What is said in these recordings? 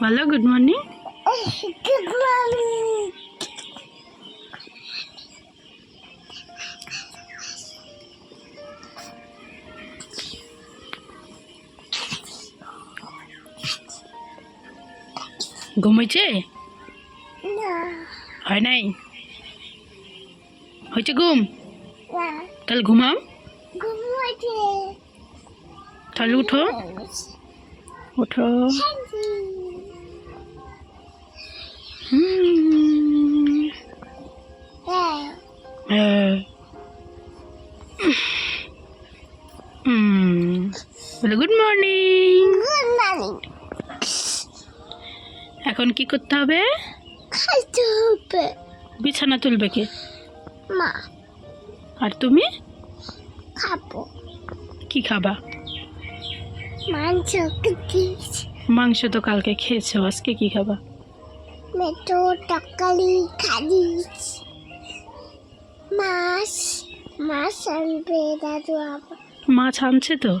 বলো good morning Good morning. ঘুমাইছে হয় নাই হয়েছে ঘুম. তাহলে ঘুমাও. তাহলে উঠো উঠো বলো গুড মর্নিং. এখন কি করতে হবে? বিছানা তুলবে কে? মা। আর তুমি? খাব। কি খাবা? মাংস মাংস তো কালকে খেয়েছো আজকে কি খাবা? মেটো তরকারি খালি মাছ মাছ আনবে দাদু আবার। মাছ আনছে তো?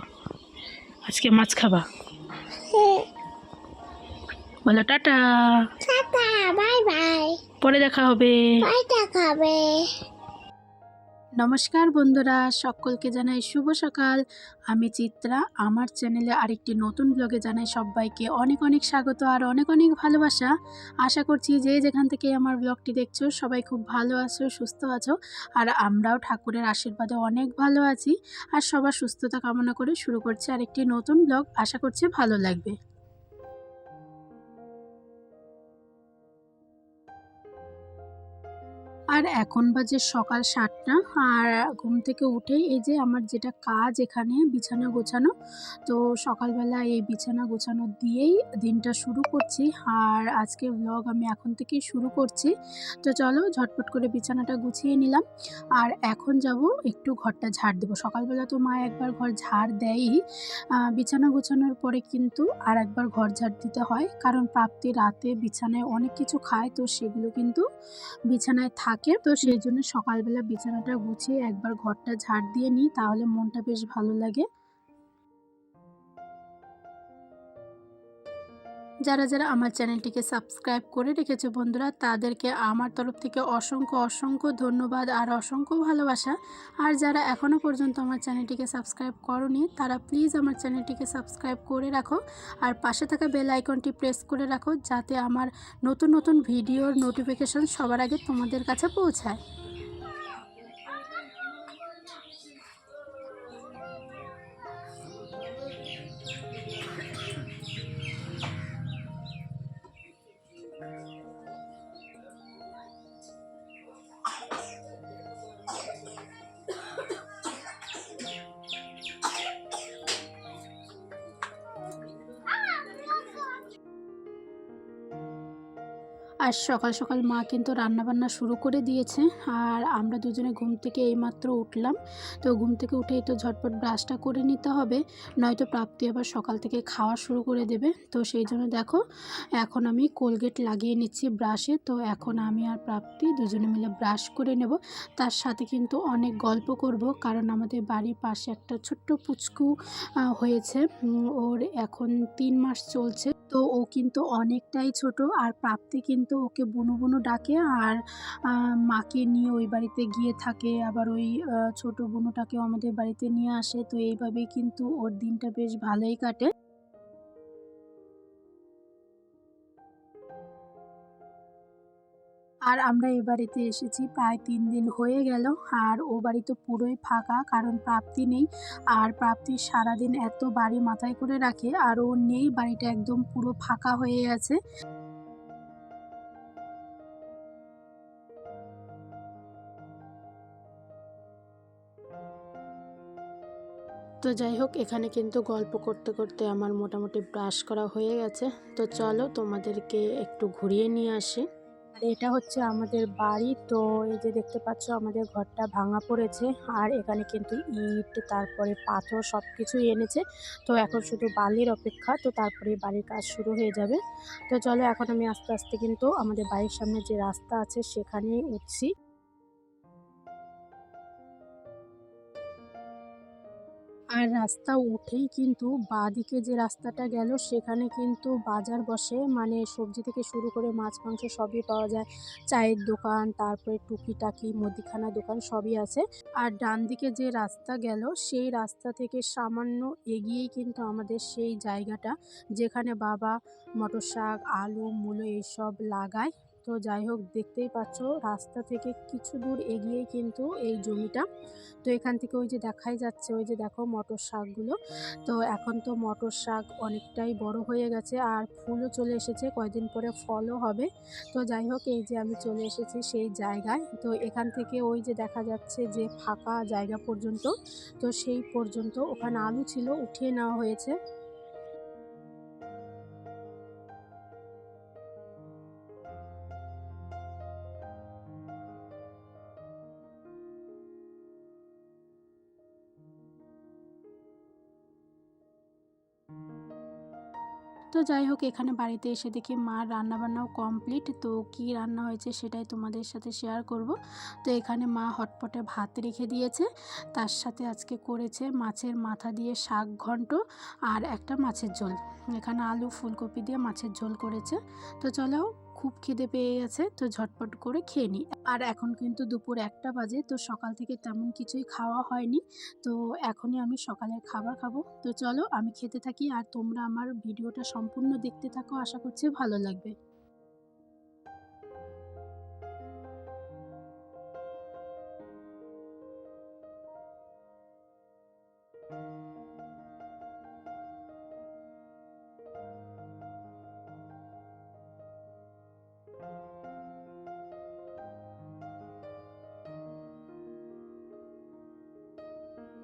আজকে মাছ খাবা। হ্যাঁ। বলো টাটা। Tata bye bye. পরে দেখা হবে। বাই খাবে নমস্কার বন্ধুরা, সকলকে জানাই শুভ সকাল। আমি চিত্রা, আমার চ্যানেলে আরেকটি নতুন ব্লগে জানাই সবাইকে অনেক অনেক স্বাগত আর অনেক অনেক ভালোবাসা। আশা করছি যে যেখান থেকে আমার ব্লগটি দেখছ, সবাই খুব ভালো আছো, সুস্থ আছো। আর আমরাও ঠাকুরের আশীর্বাদে অনেক ভালো আছি। আর সবার সুস্থতা কামনা করে শুরু করছি আরেকটি নতুন ব্লগ। আশা করছি ভালো লাগবে। আর এখন বাজে সকাল সাতটা আর ঘুম থেকে উঠেই এই যে আমার যেটা কাজ এখানে বিছানা গোছানো, তো সকালবেলা এই বিছানা গোছানো দিয়েই দিনটা শুরু করছি। আর আজকে ব্লগ আমি এখন থেকেই শুরু করছি। তো চলো ঝটপট করে বিছানাটা গুছিয়ে নিলাম। আর এখন যাব একটু ঘরটা ঝাড় দেবো। সকালবেলা তো মা একবার ঘর ঝাড় দেয়ই। বিছানা গোছানোর পরে কিন্তু আর একবার ঘর ঝাড় দিতে হয়। কারণ প্রাপ্তি রাতে বিছানায় অনেক কিছু খায়, তো সেগুলো কিন্তু বিছানায় থাকে তো সেই জন্য সকালবেলা বিছানাটা গুছিয়ে একবার ঘরটা ঝাড় দিয়ে নিই, তাহলে মনটা বেশ ভালো লাগে। যারা যারা আমার চ্যানেলটিকে সাবস্ক্রাইব করে রেখেছে বন্ধুরা, তাদেরকে আমার তরফ থেকে অসংখ্য অসংখ্য ধন্যবাদ আর অসংখ্য ভালোবাসা। আর যারা এখনও পর্যন্ত আমার চ্যানেলটিকে সাবস্ক্রাইব করনি, তারা প্লিজ আমার চ্যানেলটিকে সাবস্ক্রাইব করে রাখো আর পাশে থাকা বেল আইকনটি প্রেস করে রাখো, যাতে আমার নতুন নতুন ভিডিওর নোটিফিকেশন সবার আগে তোমাদের কাছে পৌঁছায়। আর সকাল সকাল মা কিন্তু রান্নাবান্না শুরু করে দিয়েছে। আর আমরা দুজনে ঘুম থেকে এইমাত্র উঠলাম। তো ঘুম থেকে উঠেই তো ঝটপট ব্রাশটা করে নিতে হবে। নয়তো প্রাপ্তি আবার সকাল থেকে খাওয়া শুরু করে দেবে। তো সেই জন্য দেখো, এখন আমি কোলগেট লাগিয়ে নিচ্ছি ব্রাশে। তো এখন আমি আর প্রাপ্তি দুজনে মিলে ব্রাশ করে নেব। তার সাথে কিন্তু অনেক গল্প করব, কারণ আমাদের বাড়ির পাশে একটা ছোট্ট পুচকু হয়েছে। ওর এখন তিন মাস চলছে। তো ও কিন্তু অনেকটাই ছোট। আর প্রাপ্তি কিন্তু ওকে বুনু বুনু ডাকে আর মাকে নিয়ে ওই বাড়িতে গিয়ে থাকে। আবার ওই ছোট বুনুটাকেও আমাদের বাড়িতে নিয়ে আসে। তো এইভাবেই কিন্তু ওর দিনটা বেশ ভালোই কাটে। আর আমরা এ বাড়িতে এসেছি, প্রায় তিন দিন হয়ে গেল। আর ও বাড়ি তো পুরোই ফাঁকা, কারণ প্রাপ্তি নেই। আর প্রাপ্তি সারাদিন এত বাড়ি মাথায় করে রাখে, আর ও নেই, বাড়িটা একদম পুরো ফাঁকা হয়ে আছে। তো যাই হোক, এখানে কিন্তু গল্প করতে করতে আমার মোটামুটি ব্রাশ করা হয়ে গেছে। তো চলো তোমাদেরকে একটু ঘুরিয়ে নিয়ে আসি। আর এটা হচ্ছে আমাদের বাড়ি। তো এই যে দেখতে পাচ্ছ, আমাদের ঘরটা ভাঙা পড়েছে। আর এখানে কিন্তু ইট, তারপরে পাথর সব কিছুই এনেছে। তো এখন শুধু বালির অপেক্ষা, তো তারপরে বাড়ির কাজ শুরু হয়ে যাবে। তো চলো, এখন আমি আস্তে আস্তে কিন্তু আমাদের বাড়ির সামনে যে রাস্তা আছে, সেখানেই উঠছি। আর রাস্তা উঠেই কিন্তু বাঁদিকে যে রাস্তাটা গেল, সেখানে কিন্তু বাজার বসে। মানে সবজি থেকে শুরু করে মাছ, মাংস সবই পাওয়া যায়। চায়ের দোকান, তারপরে টুকিটাকি, মুদিখানা দোকান সবই আছে। আর ডান দিকে যে রাস্তা গেল, সেই রাস্তা থেকে সামান্য এগিয়েই কিন্তু আমাদের সেই জায়গাটা, যেখানে বাবা মটর শাক আলু, মূলো এইসব লাগায়। তো যাই হোক, দেখতেই পাচ্ছ রাস্তা থেকে কিছু দূর এগিয়েই কিন্তু এই জমিটা। তো এখান থেকে ওই যে দেখাই যাচ্ছে, ওই যে দেখো মটর শাকগুলো। তো এখন তো মটর শাক অনেকটাই বড় হয়ে গেছে আর ফুলও চলে এসেছে কয়দিন পরে ফলও হবে। তো যাই হোক, এই যে আমি চলে এসেছি সেই জায়গায়। তো এখান থেকে ওই যে দেখা যাচ্ছে যে ফাঁকা জায়গা পর্যন্ত, তো সেই পর্যন্ত ওখানে আলু ছিল, উঠিয়ে নেওয়া হয়েছে। তো যাই হোক, এখানে বাড়িতে এসে দেখি মার রান্নাবান্নাও কমপ্লিট তো কি রান্না হয়েছে সেটাই তোমাদের সাথে শেয়ার করব। তো এখানে মা হটপটে ভাত রেখে দিয়েছে। তার সাথে আজকে করেছে মাছের মাথা দিয়ে শাক ঘন্ট আর একটা মাছের ঝোল। এখানে আলু, ফুলকপি দিয়ে মাছের ঝোল করেছে। তো চলো খুব খিদে পেয়ে গেছে, তো ঝটপট করে খেয়ে নিই আর এখন কিন্তু দুপুর একটা বাজে, তো সকাল থেকে তেমন কিছুই খাওয়া হয়নি। তো এখনই আমি সকালের খাবার খাব। তো চলো আমি খেতে থাকি, আর তোমরা আমার ভিডিওটা সম্পূর্ণ দেখতে থাকো, আশা করছি ভালো লাগবে।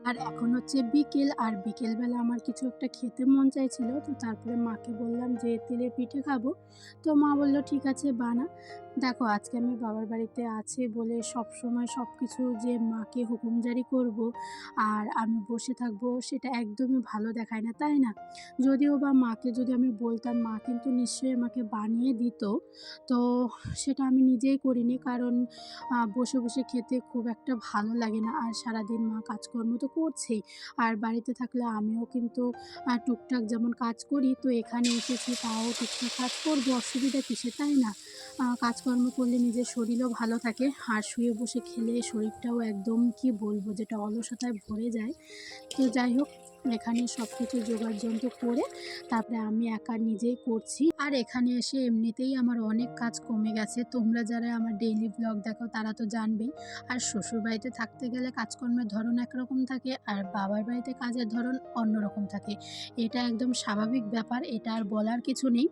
আর এখন হচ্ছে বিকেল, আর বিকেলবেলা আমার কিছু একটা খেতে মন চাইছিল, তো তারপরে মাকে বললাম যে, তেলের পিঠে খাব। তো মা বলল, ঠিক আছে, বানা। দেখো আজকে আমি বাবার বাড়িতে আছি বলে সব সময় সব কিছু যে মাকে হুকুমজারি করব আর আমি বসে থাকব সেটা একদমই ভালো দেখায় না তাই না? যদিও বা মাকে যদি আমি বলতাম মা কিন্তু নিশ্চয়ই আমাকে বানিয়ে দিত তো সেটা আমি নিজেই করিনি কারণ বসে বসে খেতে খুব একটা ভালো লাগে না আর সারাদিন মা কাজকর্ম তো করছেই আর বাড়িতে থাকলে আমিও কিন্তু টুকটাক যেমন কাজ করি তো এখানে এসেছি তাও টুকটাক কাজ করব অসুবিধা কিসে তাই না? আহ, কাজকর্ম করলে নিজের শরীরও ভালো থাকে আর শুয়ে বসে খেলে শরীরটাও একদম কি বলব যেটা অলসতায় ভরে যায়। তো যাই হোক এখানে সব কিছু জোগাড় যন্ত্র করে তারপরে আমি একা নিজেই করছি। আর এখানে এসে এমনিতেই আমার অনেক কাজ কমে গেছে। তোমরা যারা আমার ডেইলি ব্লগ দেখো তারা তো জানবেই। আর শ্বশুর বাড়িতে থাকতে গেলে কাজকর্মের ধরন একরকম থাকে আর বাবার বাড়িতে কাজের ধরন অন্যরকম থাকে। এটা একদম স্বাভাবিক ব্যাপার, এটা আর বলার কিছু নেই।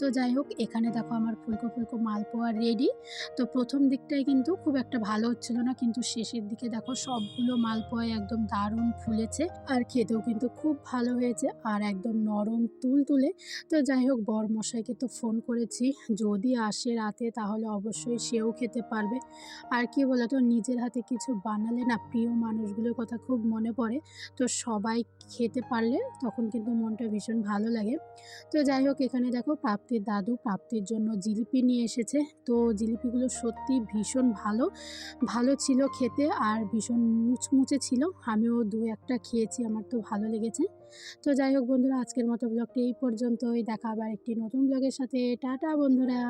তো যাই হোক, এখানে দেখো আমার ফুলকো ফুলকো মালপোয়া রেডি তো প্রথম দিকটায় কিন্তু খুব একটা ভালো হচ্ছিল না, কিন্তু শেষের দিকে দেখো সবগুলো মালপোয়া একদম দারুণ ফুলেছে। আর খেতেও কিন্তু খুব ভালো হয়েছে আর একদম নরম তুল তুলে। তো যাই হোক বর মশাইকে তো ফোন করেছি। যদি আসে রাতে তাহলে অবশ্যই সেও খেতে পারবে। আর কি বলতো, নিজের হাতে কিছু বানালে না প্রিয় মানুষগুলোর কথা খুব মনে পড়ে। তো সবাই খেতে পারলে তখন কিন্তু মনটা ভীষণ ভালো লাগে। তো যাই হোক, এখানে দেখো প্রাপ্তির দাদু প্রাপ্তির জন্য জিলিপি নিয়ে এসেছে। তো জিলিপিগুলো সত্যি ভীষণ ভালো। ভালো ছিল খেতে আর ভীষণ মুচমুচে ছিল। আমিও দু একটা খেয়েছি, আমার তো ভালো লেগেছে। তো যাই হোক বন্ধুরা, আজকের মতো ব্লগটি এই পর্যন্তই। দেখা আবার একটি নতুন ব্লগের সাথে। টাটা বন্ধুরা।